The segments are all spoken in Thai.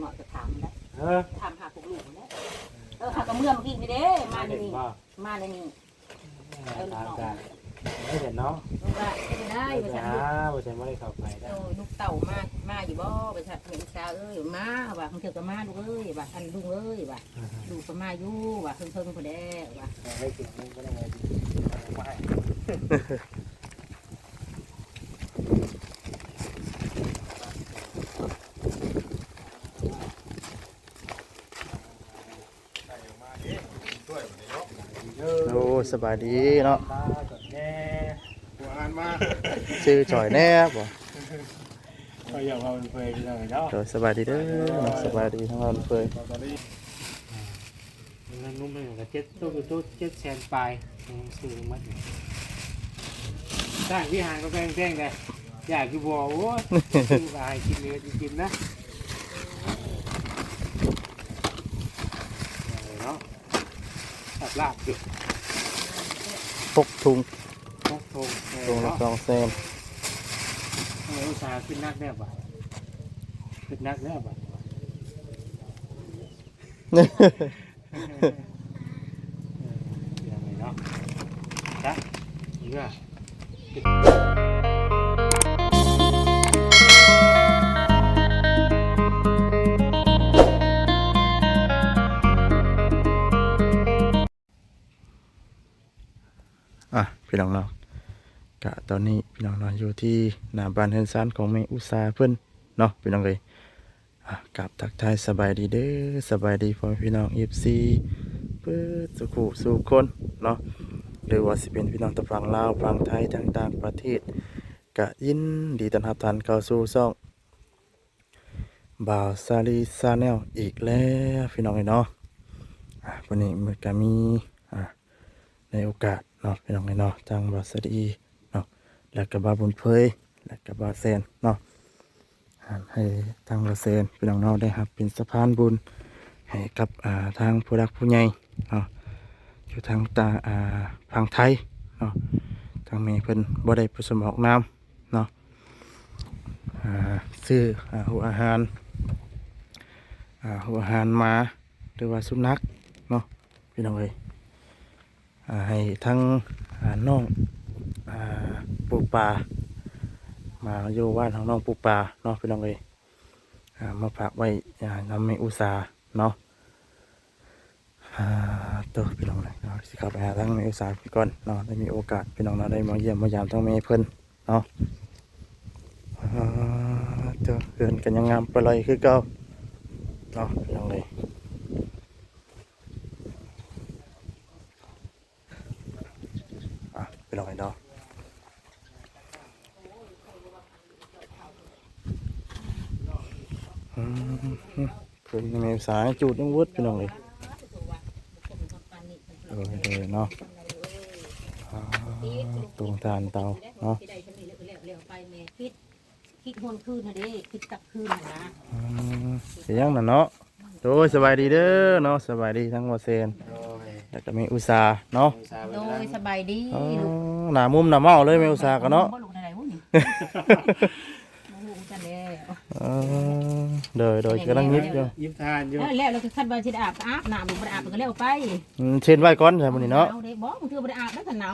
หน่อยก็ถามได้เออถามหาพวกลูกแล้วเออหากระเมื่อเมื่อกี้นี่เด้มาในนี่บ่มาในนี่ตามกันไม่เห็นเนาะลูกว่าไม่ได้ไปประชาหาบ่ใช่บ่ได้เข้าไปได้โอ้ยลูกเต่ามามาอยู่บ่ประชาเห็นชาเอ้ยมาว่ะเพิ่งเจอกับมาลูกเอ้ยว่ะอันลุงเอ้ยว่ะลูกก็มาอยู่ว่ะเพิ่งเพิ่งพอแด้ว่ะไม่กินไม่ได้ไงดีไม่โอ้ สบายดีเนาะตาจดแน่หัวอ่านมาชื่อจ่อยแน่บ่ก็อยากเอาไปเลยเนาะโดยสบายดีเด้อเนาะสบายดีทั้งเราเฟยตอนนี้เงินนุ่มเลยก็เจ็ดตู้ตู้เจ็ดแสนปลายซื้อมัดสร้างวิหารก็แพงๆเลยอยากอยู่บ่โอ้ยซื้อไปกินเนื้อกินนะเนาะตับลาบอยู่ พกทุงพกทงทุงละเนาะสองแสนเอออุตส่าห์ขึ้นนักแน่บ่ะขึ้นนักแน่บ่ะเออยังไงเนาะจ้ะเรืออะ พี่น้องเรากะตอนนี้พี่น้องเราอยู่ที่หน้าบ้านเฮือนซานของแม่อุตสาเพิ่นเนาะพี่น้องเลยกับทักทายสบายดีเด้อสบายดีพ่อพี่น้อง FC เปิดสุขสู่คนเนาะหรือว่าสิเป็นพี่น้องตะฝั่งลาวฝั่งไทยทางต่างประเทศกะยินดีต้อนรับท่านเข้าสู่ช่องบ่าวซาลีซาแนลอีกแล้วพี่น้องเอ้ยเนาะวันนี้มันก็มีในโอกาส เนาะพี่น้องเอ้ยเนาะทางบาวซาลีเนาะแล้วก็บาบุญเพยแล้วก็บาวแซนเนาะให้ทางบาวแซนพี่น้องเนาะได้ครับ เป็นสะพานบุญให้กับอ่าทางผู้รักผู้ใหญ่เนาะอยู่ทางตาอ่าฝั่งไทยเนาะทางแม่เพิ่นบ่ได้ประสมออกน้ำเนาะอ่าซื้ออาหัวอาหารอ่าหัวอาหารมาหรือว่าสุนัขเนาะพี่น้องเอ้ย ให้ทั้งอ่าน้องอปูปลามาอยู่บ้านของน้องปูปลาเนาะพี่น้องเอ้ยมาฝากไว้อ่านำแม่อุตสาห์เนาะอ่าตัวพี่น้องเลยเนาะสิเขับไปทั้งแม่อุตสาห์พี่ก่อนเนาะได้มีโอกาสพี่น้องเราได้มาเยี่ยมมายามทั้งแม่เพิ่นเนาะอ่าตัวเกินกันยังงามไปเลยคือเก่าเนาะพี่น้องเลย อะไปลองกันเนาะอืมเพิ่นยังมีสายจูดยังวุดพี่น้องเลยเออเลยเนาะอ่าตรงทานเตาเนาะที่ใดฉันนี่เร็วเร็วไปแม่คิดคิดหวนคืนนะเด้คิดกลับคืนนะอืมเป็นยังน่ะเนาะโดยสบายดีเด้อเนาะสบายดีทั้งวาเซนโอ้ย แล้วก็มีอุตสาห์เนาะโดยสบายดีอ๋อลูกหน้ามุมหน้าเมาเลยไม่อุตส่าห์กันเนาะบ่ลูกไหนวะนี่ลูกกันแล้วเออเดยโดยกำลังยิบอยู่ยิ้มทานอยู่แล้วแล้วเราก็คัดว่าสิได้อาบก็อาบน้ำลูกบ่ได้อาบก็แล้วไปอืมเช่นไว้ก่อนใช่ไหมนี่เนาะหวด้บ่มึงเธอบ่ได้อาบแล้วกันหนาว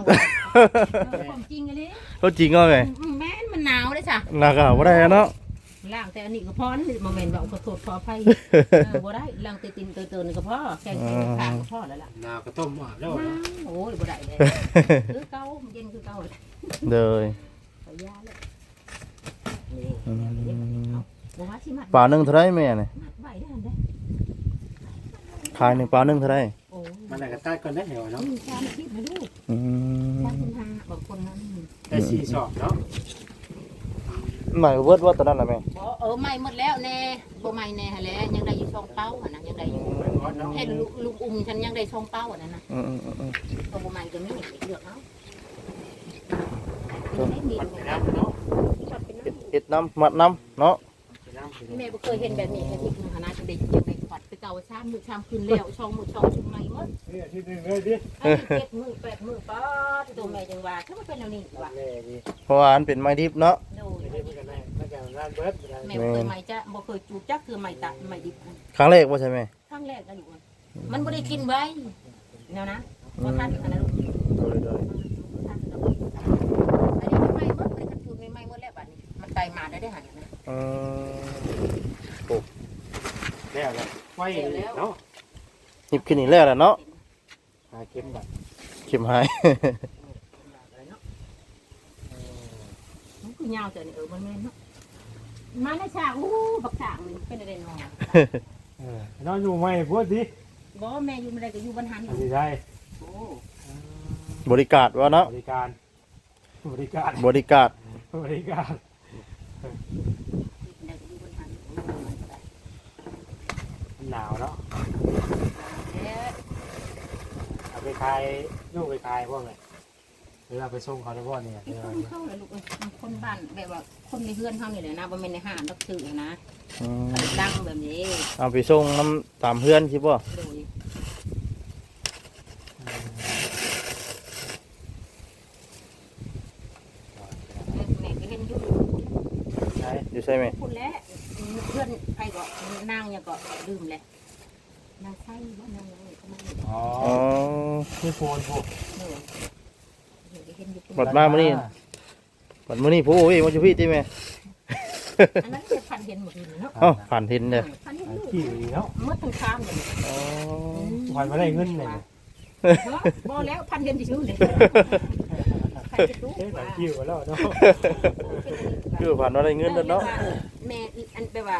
ความจริงเลยก็จริงก็ไงแม่นมันหนาวเด้จ้ะหนักอะว่าได้เนาะ ล้างแต่อันนี้ก็พอนี่บ่แม่นว่าขอโทษขออภัยเออบ่ได้ล้างแต่ตินเตือนๆก็พอแกงไข่ข้างก็พอแล้วล่ะนาวก็ต้มหม้อแล้วน้ำโอ้ยบ่ได้เลยคือเก่าเย็นคือเก่าเลยเดยขอยาเลยนี่เอาบ่ว่าสิมัดปลาหนึ่งเท่าไรแม่เนี่ยมัดไว้ได้อันเด้ขายหนึ่งปลาหนึ่งเท่าไรโอ้ยมันอะไรก็ตัดก่อนได้เหรอเนาะนี่ชามคิดมาดูอืมชามคุณหาบางคนนั้นได้สี่สอบเนาะ หมายเวิร์ดว่าตอนนั้นแหละแม่บ่เออใหม่หมดแล้วแน่บ่ใหม่แน่หั่นแหละยังได้อยู่ช่องเป้าหั่นน่ะยังได้อยู่ไปก่อนเนาะให้ลูกลูกอุ้มฉันยังได้ช่องเป้าอันนั้นน่ะอืมอืมอืมอืมก็บ่ใหม่ก็มีเลือกเอาครับไม่มีมันไปแม่น้ำเนาะเอ็ดน้ำมัดน้ำเนาะไปน้ำไปแม่บ่เคยเห็นแบบนี้แค่ที่คณะจะได้ยังได้ขวัดไปเก่าชามมือชามคืนแล้วช่องมือช่องชุมใหม่หมดเนี่ยที่หนึ่งเลยดิไอ้เจ็ดมือแปดมือป๊อดตัวแม่จังว่าถ้ามันเป็นอันนี้ว่ะแม่ดิเพราะว่าอันเป็นไม้ดิบเนาะ งานเบิร์ดอะไรแม่บ่เคยใหม่จะบ่เคยจูบจักคือใหม่ตะใหม่ดิบครั้งแรกว่าใช่ไหมครั้งแรกก็ลูกมันบ่ได้กินไว้แนวนะบ่ทันอันนั้นลูกโดยโดยทันดอกอันนี้มันใหม่หมดมันกระจูดใหม่ๆหมดแล้วบัดนี้มันไตมาได้ได้หันนะเออแล้วแล้วไว้เนาะหยิบขึ้นอีกแล้วล่ะเนาะหาเข็มแบบเข็มหาย มันคือยาวแต่นี่เออมันแม่นเนาะ มาในฉากอู้บักฉากนี่เป็นอะไรนอนเออน้องอยู่ไหมพูดสิบ่แม่อยู่ไม่ได้ก็อยู่บ้านหันออันยู่นี้ได้โอ้บริการว่าเนาะบริการ บริการ บริการบริการไม่ได้ก็อยู่บ้านหันมันหนาวเนาะเอ๊ะเอาไปขายลูกไปขายพวกไงห รือเอาไปส่งเขาในพ่อเนี่ยไอ้คนเข้าเลยลูกเอ้ยคนบ้านแบบว่าคนในเฮือนเขานี่แหละนะบ่แม่นในห้างดอกซื้อนะอืมดังแบบนี้เอาไปส่งน้ำตามเพื่อนใช่ป่ะโดยแม่ก็เห็นอยู่ใช่อยู่ใช่ไหมพูดแล้วเพื่อนใครก็นางยังก็ลืมแหละนางไส้บ่นางอะไรก็ไม่รู้อ๋ออ๋อที่โฟนพวก เออ เดี๋ยวก็เห็นอยู่บัดมามื้อนี้บัดมื้อนี้ผู้โอ้ยมาอยู่พี่ติแม่อันนั้นจะพันเห็นหมดเลยเนาะเอ้าผ่านเห็นเด้อพันเห็นอ่าลูกขี้ดีเนาะเมื่อตอนเช้าเนี่ยอ๋อควันมาได้เงินเลยเนาะบ่แล้วพันเห็นจะชื่อเลยใครจะรู้เอ๊ะหลาว่ายคิวมาแล้วเนาะคือผ่านมาได้เงินแล้วเนาะแม่อันแปลว่า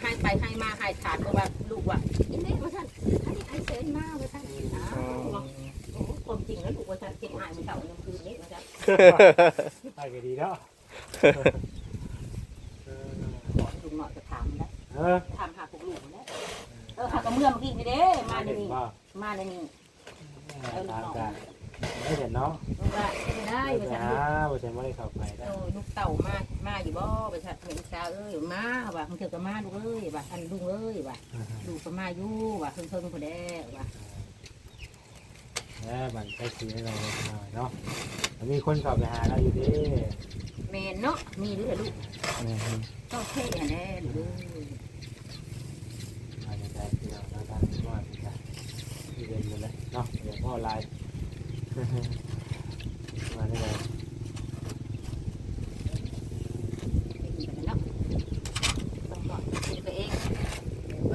ให้ไปให้มาให้ถานเพราะว่าลูกว่าอีแม่ว่าท่านอันนี้ไอเซนมาว่าท่านอ้าวโอ้โหความจริงแล้วลูกว่าท่านเป็นอายมันเก่าในคืนนี้ว่าท่าน ไปก็ดีแล้วลุงหน่อยจะถามแล้วเออถามหาพวกลูกแล้วเออหากระเมื่อเมื่อกี้นี่เด้มาในนี่ว่ามาในนี่เออลูตากมน้องกันไม่เห็นเนาะลูกว่าไม่ได้ไปว่าท่านหาลูกไปใช้ไม่ได้เข้าไปได้โอ้ลูกเต่ามามาอยู่บ่ว่าท่านเห็นชาเอ้ยมาว่ามึงเถอะก็มาลูกเอ้ยว่าอันลุงเอ้ยว่าลูกก็มาอยู่ว่าเพิ่งเพิ่งคนแดว่า แหมบันใช้ชีวิตเราหน่อยเนาะมีคนเข้าไปหาเราอยู่ดิแม่นเนาะมีหรือเปล่าลูกอืมต้องเท่แน่หรืออาจจะได้เดียวเราทำว่าจะที่เรียนอยู่เลยเนาะเดี๋ยวพ่อไลน์ มาได้เลย เนาะต้องบอกกินไปเองไป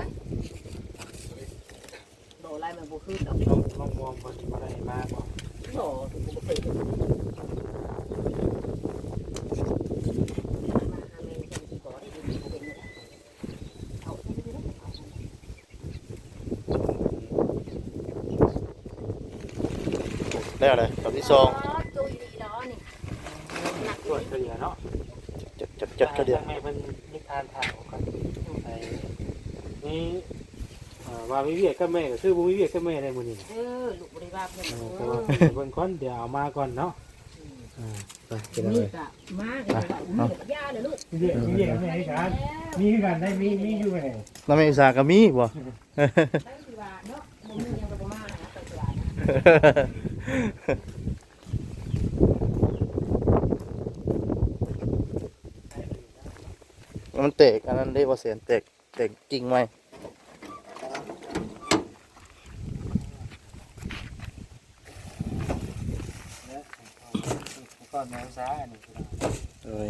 โดไล่มันบุขึ้นดอก ลองลองมองคนที่มาได้มากกว่า โดถูกบุขึ้นมาหาเมนกันที่ก่อได้ดีเป็นเลยเอาไปเลยเอา แล้วอะไรตอนที่สองจุยดีล้อนี่หนักตรวจเฉลี่ยเนาะจัดจัดจัดกระเดียวไม่เป็นนิทานถามกันไอ้นี่ว่าวิเวียก็แม่ก็คือบุวิเวียก็แม่ได้มือนี่เออลูกบริวารเพื่อนแต่ว่าเบิ่งคนเดี๋ยวเอามาก่อนเนาะไปเป็นอะมีไรกะมากเลยมีกะย่าเลยลูกวิเวียวิเวียก็แม่ให้กันมีกันได้มีมีอยู่ไงน้ำแม่อุตสาหก็มีบ่ ได้ดีว่าเนาะบ่มียังบ่มานะไปตัวนะ มันเตกอันนั้นได้บ่เสียนเตกเตกกิ่งไม้ก่อนแมวซ้าอันนี้เอ้ย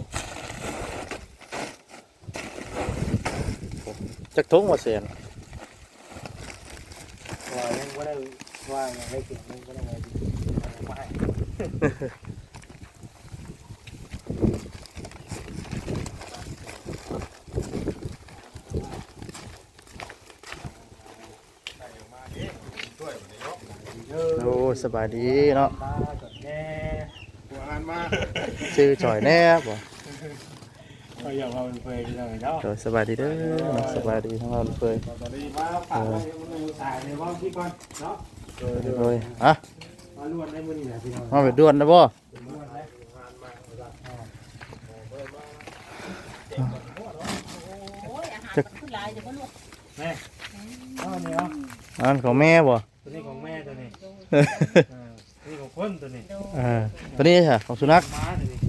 จักทงบ่เสียนว่ายังไม่ได้ว่ายังไม่เก่งยังไม่ได้ไงดีไม่ให้ โอ้ สบายดีเนาะมาก่อนแน่หัวหันมาชื่อจ่อยแน่บ่ก็อยากเอาไปเลยเนาะโดยสบายดีเด้อเนาะสบายดีทั้งเราเพิ่นตอนนี้มาฝากไว้มือสายในว่างที่ก่อนเนาะโดยอะมาล้วนได้มือนี่แหละพี่น้องมาไปด่วนนะบ่ล้วนได้โอ้ยอาหารมันขึ้นหลายเดี๋ยวบ่ลูกแม่เอาเนี่ยเนาะอันของแม่บ่ตัวนี้ของแม่ตัวนี้ตัว นี้ของคนตัวนี้ดูเออตัวนี้ค่ะของสุนัขม้าตัวนี้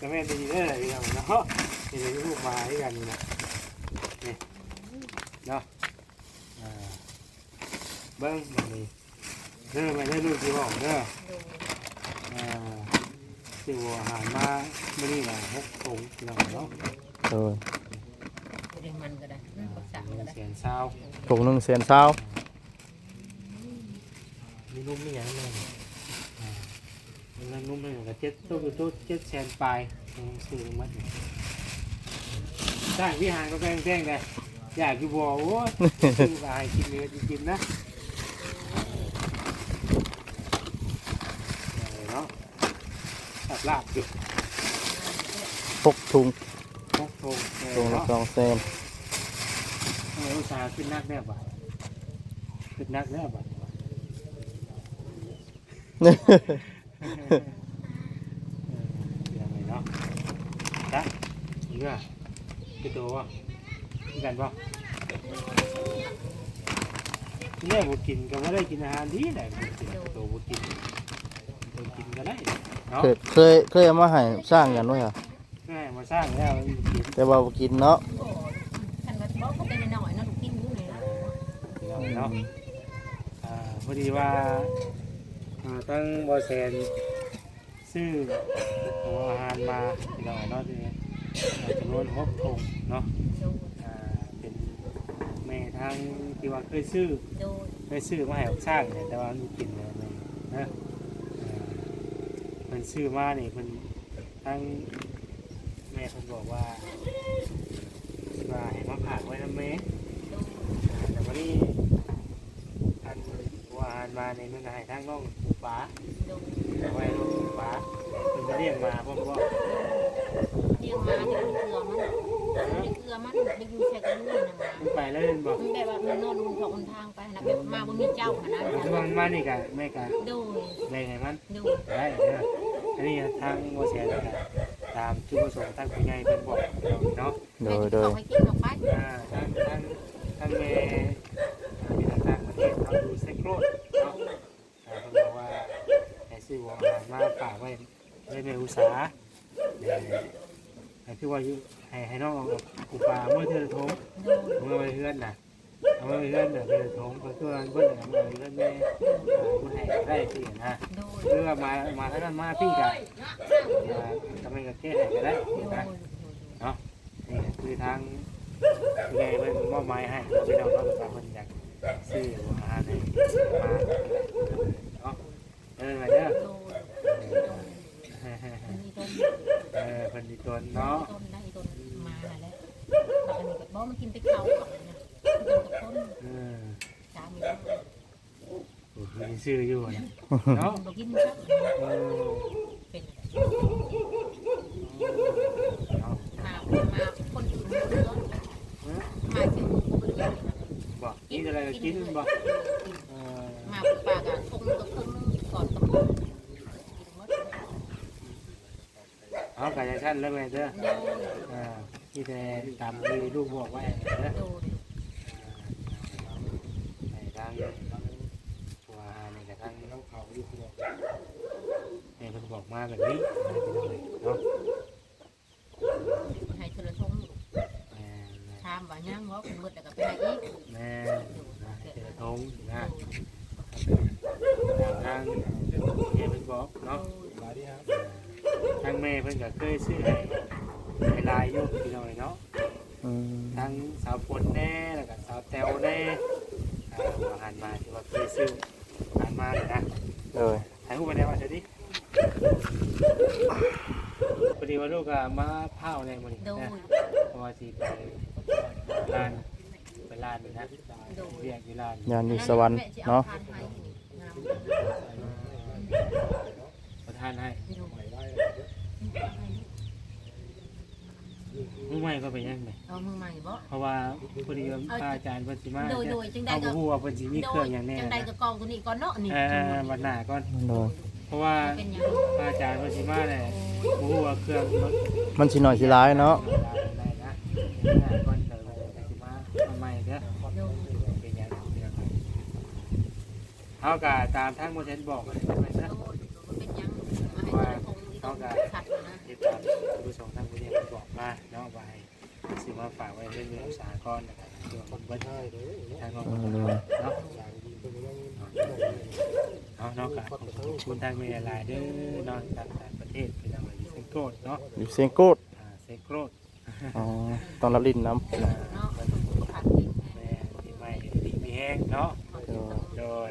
ก็แม่ดีเด้อพี่น้องเนาะนี่เลยลูกมาให้กันนี่นะนี่เนาะอ่าเบิ้งแบบนี้เด้อไปเด้อลูกที่บอกเด้อโดยอ่าสิวอาหารมาไม่นี่ละหกถุงพี่น้องเนาะโดยเรียนมันก็ได้ปักษาก็ได้เสียนเศร้าถุงหนึ่งแสนเศร้า มีนุ่มนี่อย่างนี้อ่ามันนุ่มนี่ก็เจ็ดตัวคือตัวเจ็ดแสนปลายซื้อมาสร้างวิหารก็แพงแพงเลยอยากอยู่บ่โอ้ยซื้อมาให้กินเนื้อกินนะเนาะตัดลาบอยู่หกถุงหกถุงถุงละเนาะสองแสนทำไมอุตส่าห์ขึ้นนักแน่บ่ะขึ้นนักแน่บ่ะเออ ยังไงเนาะจ้ะอีกอะตัววะมีกันป่ะแม่บุกินก็ไม่ได้กินอาหารดีแหละบุกินตัวบุกินบุกินก็ได้เนาะเคยเคยเคยเอามาให้สร้างกันด้วยอะแม่มาสร้างแล้วบุกินแต่ว่าบ่กินเนาะท่านว่าบอกก็เป็นหน่อยนะลูกกินอยู่เลยนะเนาะอ่าพอดีว่า อ่าตั้งบอแซนซื้อตัวอาหารมาพี่น้องเนาะทีนี้จำนวนหกถุงเนาะโดยอ่าเป็นแม่ทางที่ว่าเคยซื้อโดยเคยซื้อมาให้สร้างเนี่ยแต่ว่ามันกินเลยนะนะอ่ามันซื้อมาเนี่ยมันทั้งแม่เขาบอกว่าว่าให้มาผ่ากไว้นะแม่ โดย อ่าแต่วันนี้อันว่าอาหารมาในเมืองไทยทางน้องปูป๋าโดยเอาไว้น้องปูป๋าเป็นจะเรียกมาพ่อบอกเลี้ยงมาที่เกลือมันเกลือมันไปอยู่แค่กันนี่นะมันไปแล้วเล่นบอกมันแบบว่ามันนอนลงของทางไปนะแบบมาบนมีเจ้าขนาดปัจจุนั้บันนมานี่กะแม่กะโดยแรงไงมันโดยได้เด้ออันนี้ทางโมเสสกะตามจุดประสงค์ทางผู้ใหญ่เป็นบอกเนาะโดไปยที่โดเขายให้กินออกไปอ่าทางทางทางเมมี ฝากไว้ไว้ในอุตสาหเนี่ยคือว่าอยู่ให้ให้น้องเอาอุปลาเมื่อเธอทงโดยเมื่อไปเฮือนน่ะเอาไว้เฮือนน่ะเธอทงเพื่อเพื่อนเพื่อนเอาไว้เฮือนแม่อ่าเพื่อให้ได้สินะโดยหรือว่ามามาทางนั้นมาพี่กันทำไมกับแก้ให้ก็ได้โดยนะนี่คือทางผู้ใหญ่เพิ่นมอบหมายให้เราไปเอาเราไปเพิ่นอยากซื้ออาหารให้มาเนาะเออมาเด้อโดยมีต้น เออเพิ่นดีตนเนาะต้นได้ต้นมาแล้วแล้วอันนี้ก็บอกมันกินไปเขาก่อนนะต้นกับต้นเออสามโอ้คือซื้ออยู่นะเนาะบอกกินครับเออเป็นมามาคนอื่นมาเสียงคนอื่นกกินอะไรกินบอกเออมาปากอะทงกับทงก่อนกับต้นกินหมด เอากายชั้นแล้วแม่เด้อโดยอ่าที่แต่ตามที่ลูกบอกไว้เด้อ โดย ในทางตัวอาหารในกระทั่งน้องเขาอยู่ที่บอกเนี่ยเพิ่นบอกมาแบบนี้เนาะ ให้เธอทง แม่ ชามว่าย่างว่าคุณมืดแล้วก็ไปให้อีก แม่นะเจอทงนะทางเนี่ยเพิ่นบอกเนาะทางแม่ เพิ่นก็เคยซื้อให้ให้ลายอยู่พี่น้อยเนาะอืมทั้งสาวฝนแน่แล้วก็สาวแตวแน่อ่าอาหารมาที่ว่าเคยซื้ออาหารมาเลยนะโดยถ่ายรูปไปได้ว่าเฉยดิพอดีว่าลูกอะมาเผาในมันโดยนะเพราะว่าสิไปร้านไปร้านนี่นะโดยเรียกที่ร้านยานอยู่สวรรค์เนาะประทานให้มือ ใหม่ก็ไปยังไงเอามือใหม่บ่เพราะว่าพอดีว่าพระอาจารย์เพิ่นสิมาโดยโดยจึงได้เขาก็บ่ฮู้ว่าเพิ่นสิมีเครื่องอย่างแน่จังได้นะก็กองตัวนี้ก่อนเนาะนี่เออวันหน้าก่อนโดยเพราะว่าเป็นหยังพระอาจารย์เพิ่นสิมาเนี่ยบ่ฮู้ว่าเครื่องมันมันสิหน่อยสิร้ายเนาะได้นะวันหน้าก่อนเดี๋ยวเพิ่นสิมาเอาใหม่เด้อโดยเป็นอย่างนี้นะครับเขาก็ตามทางโมเชนบอกเลยใช่ไหมนะโดย เป็นหยังมาให้เธอทงอีกต้องชัดนะติดตามผู้ชมท่านผู้นี้บอกมาเนาะไว้สิมาฝากไว้เรื่องเรื่องสากลนะครับตัวคนบ้านทางน้องเนาะเอาเนาะกับขอบคุณทางเมลายเด้อนอนต่างประเทศเป็นอะไรเซนโกดเนาะอยู่เซยงโกดอ่าเซนโกดอ๋อตอนรับลิ้นน้ำเนาะสุขภาพดีแม่ที่ไม่ดีมีแห้งเนาะโดย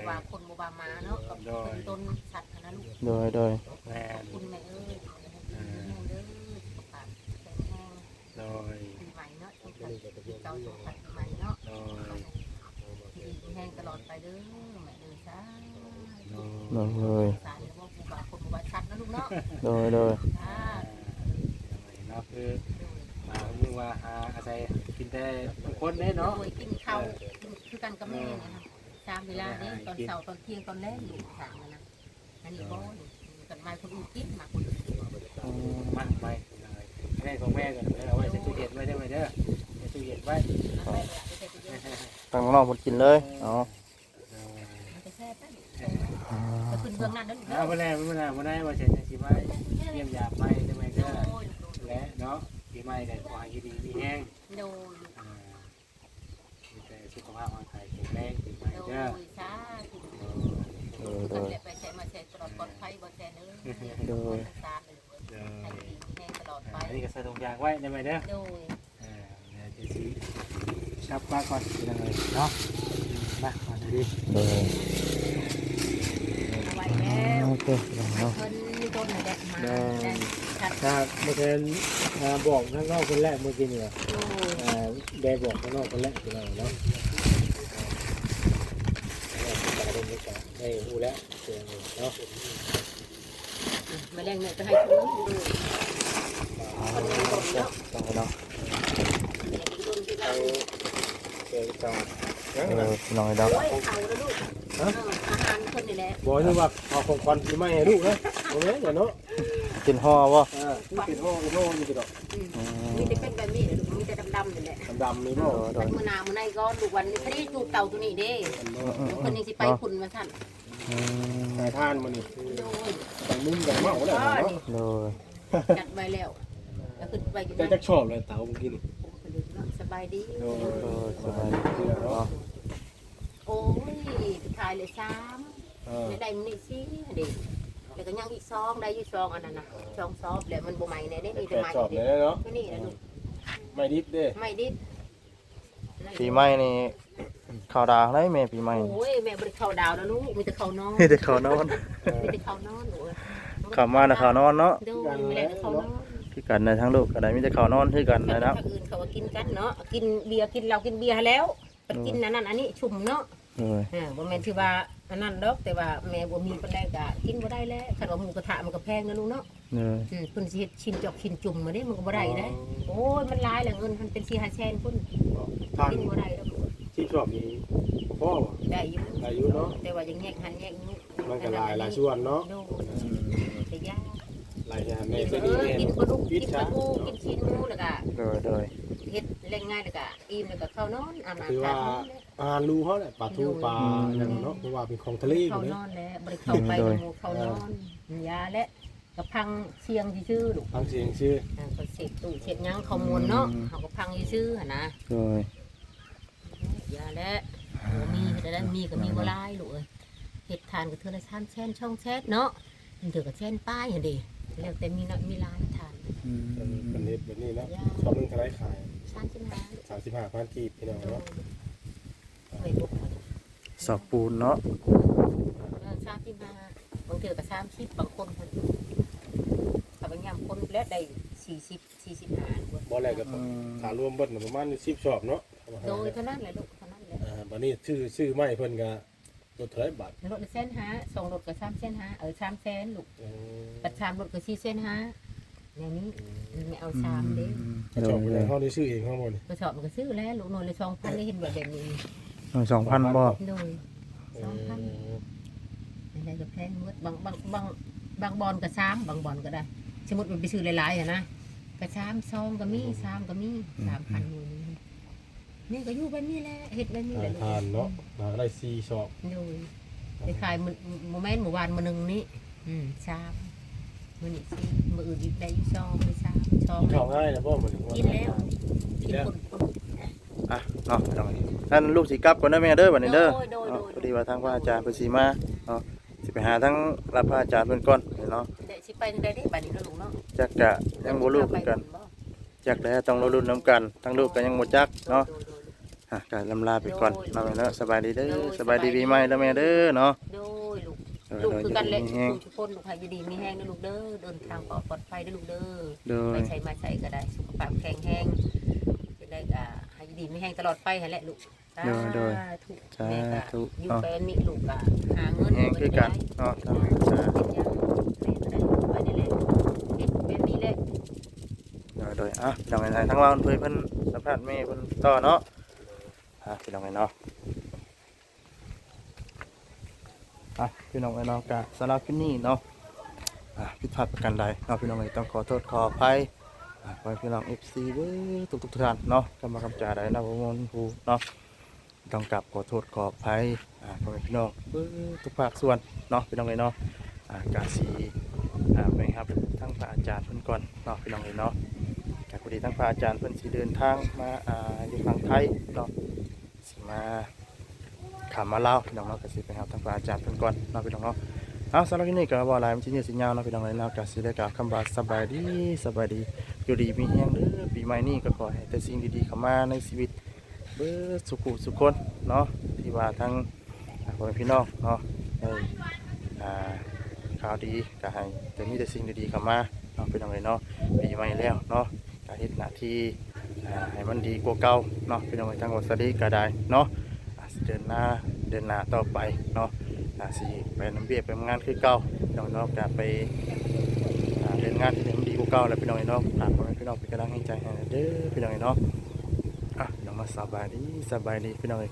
ว่าคนโมบามาเนาะกับเป็นต้นสัตว์นะลูกโดยโดยแม่คุณแม่เอ้ยแห้งเด้อสุขภาพแข็งแรงโดยปีใหม่เนาะต้องการเจ้าสุขภาพใหม่เนาะโดยดีแห้งตลอดไปเด้อแม่เด้อจ้าโดโดยยโดยสารว่าผู้บ่าวคนผู้บ่าวชัดนะลูกเนาะโดยโดยจ้าเนาะคือมาเมื่อว่าหาอาศัยกินแต่บางคนเนี่ยเนาะโดยกินข้าวคือกันกับแม่นะคะ ตามเวลานี้ตอนเช้าตอนเที่ยงตอนแรกอยู่ถามนะอันนี้บ่กันมาคนอื่นกินมาคนอื่นกินอืมมาไม่แม่ของแม่ก่อนเอาไว้ใส่ตู้เย็นไว้ได้ไหมเด้อใส่ตู้เย็นไว้ตั้งนอกหมดกินเลยอ๋อมันจะแซ่บได้จะขึ้นเบื้องหน้านั่นเอาไปแล้วไม่ได้ไม่ได้ว่าเสร็จสิมาเยี่ยมยามไม่ได้ไหมเด้อและเนาะปีใหม่ได้ขอให้ดีมีแห้งโดยอ่ามีแต่สุขภาพร่าง โดยชาถึงโดยโดกันยแหละไปใช้มาใช้ตลอดปลอดภัยบ่แซ่เนื้อโดย ตามไปเลยเด้อให้ดีแห้งตลอดไปอันนี้ก็ใส่ถุงยางไว้ได้ไหมเด้อโดย เออเดี๋ยวจะสิชับมาก่อนเป็นยังไงเนาะมามาดูดิโดยเอาไว้แล้วโอเคเนาะเพิ่นมีต้นไหนแดดมาได้ชัดถ้าเมื่อกี้บอกข้างนอกคนแรกเมื่อกี้เนี่ยโดย อ่าได้บอกข้างนอกคนแรกคือเราเนาะเราจะ ได้ไม่จะได้รู้แล้วเจอเนาะมาแรงเนี่ยจะให้ชุ่มดูคนมีต้องเนาะเอาเราเจอจังน้อยดอกโอ้ยเขาวลูกอาหารคนนี่แหละบอกนี่ว่าเอาของควันที่ไม่ให้ลูกนะตรงนี้อย่าเนาะกินห่อบ่อ่าเป็นห้องเป็นห้องนี่ก็ดอกมีแต่ ดำๆนี่บ่มันมือนามือในก็ลูกวันนี้พอดีจูบเต่าตัวนี้เด้คนนี้สิไปคุณมาสั่นอืมสายทานมันนี่โดยต่างมึงต่างเมาแล้วอ๋อเนาะนี่โดยจัดไว้แล้วแล้วขึ้นไปกินแต่จะชอบเลยเต๋าเมื่อกี้นี่สบายดี โดยสบายดีเนาะโอ้ยขายเลยซ้ำเออไม่ได้มันนี่สิเด็กแล้วก็ยังอีกซองได้อยู่ซองอันนั้นนะซองซอบแล้วมันบ่ใหม่แน่ได้มีแต่แกใหม่ชอบเด็เลยเนาะก็นี่นะลูก ไม่ดิบเด้ไม่ดิปีใหม่นี่ข้าวดาวได้แม่ปีใหม่โอ้ยแม่บริเข้าดาวแล้วลูกมีแต่เขานอนนี่แต่ข้าวนอนมีแต่เขานอนหนูข้าวมาน่ะข้าวนอนเนาะดูไม่ได้แต่เขานอนคือกันในทั้งลูกก็ได้มีแต่ข้าวนอนคือกันแต่นะครับถ้าอื่นเขาก็กินกันเนาะกินเบียร์กินเหล้ากินเบียร์แล้วไปกินอันนั้นอันนี้ชุ่มเนาะโดยอ่าบ่แม่นที่ว่าอันนั้นดอกแต่ว่าแม่บ่มีปานใดก็กินบ่ได้แล้วคันว่าหมูกระทะมันก็แพงนะลูกเนาะ โดยอืมเพิ่นสิเฮ็ดชิ้นจอกชิ้นจุ่มมาเด้มันก็บ่ได้เด้โอ้ยมันหลายแหละเงินมันเป็น4-5แสนพุ่นทานกินบ่ได้ดอกที่ชอบมีพ่อได้อยู่อายุเนาะแต่ว่ายังแยกหันแยกนี้มันก็หลายหลายส่วนเนาะโดแต่ยาหลายอย่างในกินเสเอนีอเนี่ยกินปลาดุกกิพินษปลาชาทูกินชิ้นหมูแล้วก็โดยโดยเฮ็ดแรงง่ายแล้วก็อิ่มแล้วก็เข้านอนอาบน้ำคือว่าอาหารรูเขาแหละปลาทูปลาอย่างเนาะเพราะว่าเป็นของทะเลอเข้ายู่นเนี่ยอนแล้วบ่ได้เข้าไปกับหมู่เข้านอนยาและ กระพังเชียงซื่อๆลูกฟังเสียงชื่ออ่าก็เสพตู้เช็ดหยังข้อมูลเนาะเฮาก็พังซื่อๆหั่นนะโดยยาและบ่มีแต่ได้มีก็มีบ่หลายลูกเอ้ยเฮ็ดทานก็เทื่อละ3แสนช่องแชทเนาะมันถือก็แสนป้ายหั่นเด้แล้วแต่มีน้อยมีหลายทานอืมเป็นเน็ตแบบนี้เนาะชอบเรื่องทะเลขาย35ลูกสามสิบห้าพันกีบพี่น้องเนาะไม่บุกสอบปูนเนาะ เออ35บางเทื่อก็30บางคนเพิ่นถ้าบาง ยามคนแล้วได้40 45บอลแรกก็อืมถารวมเบิดประมาณสิบชอบเนาะโดยเท่านั้นแหละลูกเท่านั้นแหละอ่าบัดนี้ชื่อชื่อไม่เพิ่นก็ตัวเท่าไหรบาทรถเส้นหาส่งรถก็3เส้นหาเออ3เส้นลูกอืมปัดชามรถก็4เส้นหาแนวนี้ไม่เอาชามเด้กระโดชอบยอยู่โดในยห้องนี้ชื่อเองข้างบนนี่กระสอบมันก็ซื้อแล้วลูกหน่อยเลยสองพันได้เห็นแบบแบบนี้สองพันบ่โดย สองพัน อะไรก็แพงหมดบางบางบางบางบอลก็สามบางบอลก็ได้ สมมติมันไปซื้อหลายๆอะนะก็สามซองก็มีสามก็มีสามพันมูนี่นี่ก็อยู่แบบนี้แหละเฮ็ดแบบนี้แหละทานเนาะมาได้สี่ชอบโดยไปขายมื้อโมเมนต์หมู่บ้านมื้อหนึงนี้อืมสามมื้อนี้สิมื้ออื่นอีกได้อยู่ซองไปซามซองเข้าง่ายนะบ่เหมือนกินแล้วกินคนคนอะเนาะพี่น้องเอ้ยท่านลูกสิกลับก่อนเด้อแม่เด้อบัดนี้เด้อโดยโดยโดยเนาะพอดีว่าทางพระอาจารย์เพิ่นสิมาเนาะสิไปหาทั้งรับพระอาจารย์เพิ่นก่อนเนาะเดี๋ยวสิ ไปทางใดได้บัดนี้เนาะลูกเนาะจักกะยังบ่รู้คือกันจักแล้วต้องรอรุ่นน้ำกันทั้งลูกก็ยังบ่จักเนาะโดยโดยอะก็ลำลาไปก่อนเนาะแม่เนาะสบายดีเด้อสบายดีปีใหม่เด้อแม่เด้อเนาะโดยลูกเออลูกคือกันแหละเด้อลูกทุกคนลูกใครอยู่ดีมีแห้งนะลูกเด้อเดินทางปลอดภัยนะลูกเด้อโดยไม่ใช่มาใส่ก็ได้สุขภาพแข็งแรงจะได้อ่าให้อยู่ดีมีแห้งตลอดไปหั่นแหละลูกสาธุแม่ก็อยู่ไปมีลูกก็หาเงินแห้งคือกันเนาะทางอาจารย์ เป็นยังแม่ก็ได้ไปนี่แหละเฮ็ดแบบนี้แหละ โดยโดยอะพี่น้องไอ้ทั้งว่าเพิ่นเพิ่นสัมภาษณ์แม่เพิ่นต่อเนาะอะพี่น้องไอ้เนาะอะพี่น้องไอ้เนาะกะสำหรับที่นี่เนาะอะผิดพลาดประการใดเนาะพี่น้องไอ้ต้องขอโทษขออภัยอะขอให้พี่น้อง FC เด้อทุกๆท่านเนาะกำมากำจ่าใดนะบ่มนผู้เนาะต้องกลับขอโทษขออภัยอะพ่อแม่พี่น้องเบิดทุกภาคส่วนเนาะพี่น้องไอ้เนาะอะกะสิอ่าไปครับทั้งพระอาจารย์เพิ่นก่อนเนาะพี่น้องไอ้เนาะ พอดีทั้งพระอาจารย์เพิ่นสิเดินทางมาอ่าอยู่ฝั่งไทยเนาะสิมาขามมาลาวพี่น้องเนาะก็สิไปหาทางพระอาจารย์เพิ่นก่อนเนาะพี่น้องเนาะเอาสำหรับที่นี่ก็บ่หลายมันสิยืดสิยาวเนาะพี่น้องเลยเนาะก็สิได้กล่าวคำว่าสบายดีสบายดีอยู่ดีมีแฮงเด้อปีใหม่นี้ก็ขอให้แต่สิ่งดีๆเข้ามาในชีวิตเบิดสุขุสุขคนเนาะที่ว่าทั้งพ่อพี่น้องเนาะได้อ่าข่าวดีก็ให้แต่มีแต่สิ่งดีๆเข้ามาเนาะพี่น้องเลยเนาะปีใหม่แล้วเนาะ เฮ็ดหน้าที่ให้มันดีกว่าเก่าเนาะพี่น้องทางวัดสดีก็ได้เนาะเดินหน้าเดินหน้าต่อไปเนาะอ่าสิไปนำเบียไปทำงานคือเก่าพี่น้องเนาะก็ไปอ่าเดินงานที่มันดีกว่าเก่าแล้วพี่น้องเนาะฝากไปพี่น้องเป็นกำลังใจให้เด้อพี่น้องเนาะอะพี่น้องมาสบายดีสบายดีพี่น้องเอ้